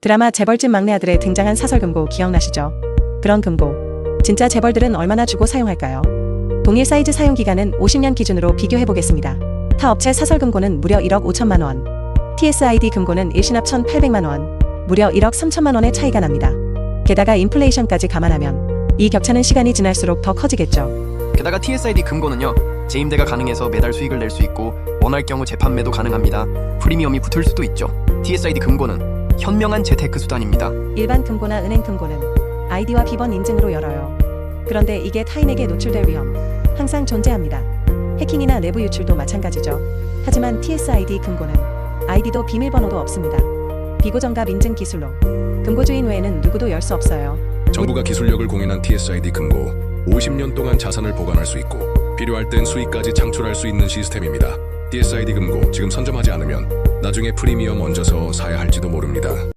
드라마 재벌집 막내 아들에 등장한 사설 금고 기억나시죠? 그런 금고. 진짜 재벌들은 얼마나 주고 사용할까요? 동일 사이즈 사용 기간은 50년 기준으로 비교해 보겠습니다. 타 업체 사설 금고는 무려 1억 5천만 원. TSID 금고는 일시납 1,800만 원. 무려 1억 3천만 원의 차이가 납니다. 게다가 인플레이션까지 감안하면 이 격차는 시간이 지날수록 더 커지겠죠. 게다가 TSID 금고는요 재임대가 가능해서 매달 수익을 낼 수 있고 원할 경우 재판매도 가능합니다 프리미엄이 붙을 수도 있죠 TSID 금고는 현명한 재테크 수단입니다 일반 금고나 은행 금고는 아이디와 비번 인증으로 열어요. 그런데 이게 타인에게 노출될 위험 항상 존재합니다. 해킹이나 내부 유출도 마찬가지죠. 하지만 TSID 금고는 아이디도 비밀번호도 없습니다. 비고정갑 인증 기술로 금고주인 외에는 누구도 열 수 없어요. 정부가 기술력을 공인한 TSID 금고 50년 동안 자산을 보관할 수 있고 필요할 땐 수익까지 창출할 수 있는 시스템입니다. TSID 금고 지금 선점하지 않으면 나중에 프리미엄 얹어서 사야 할지도 모릅니다.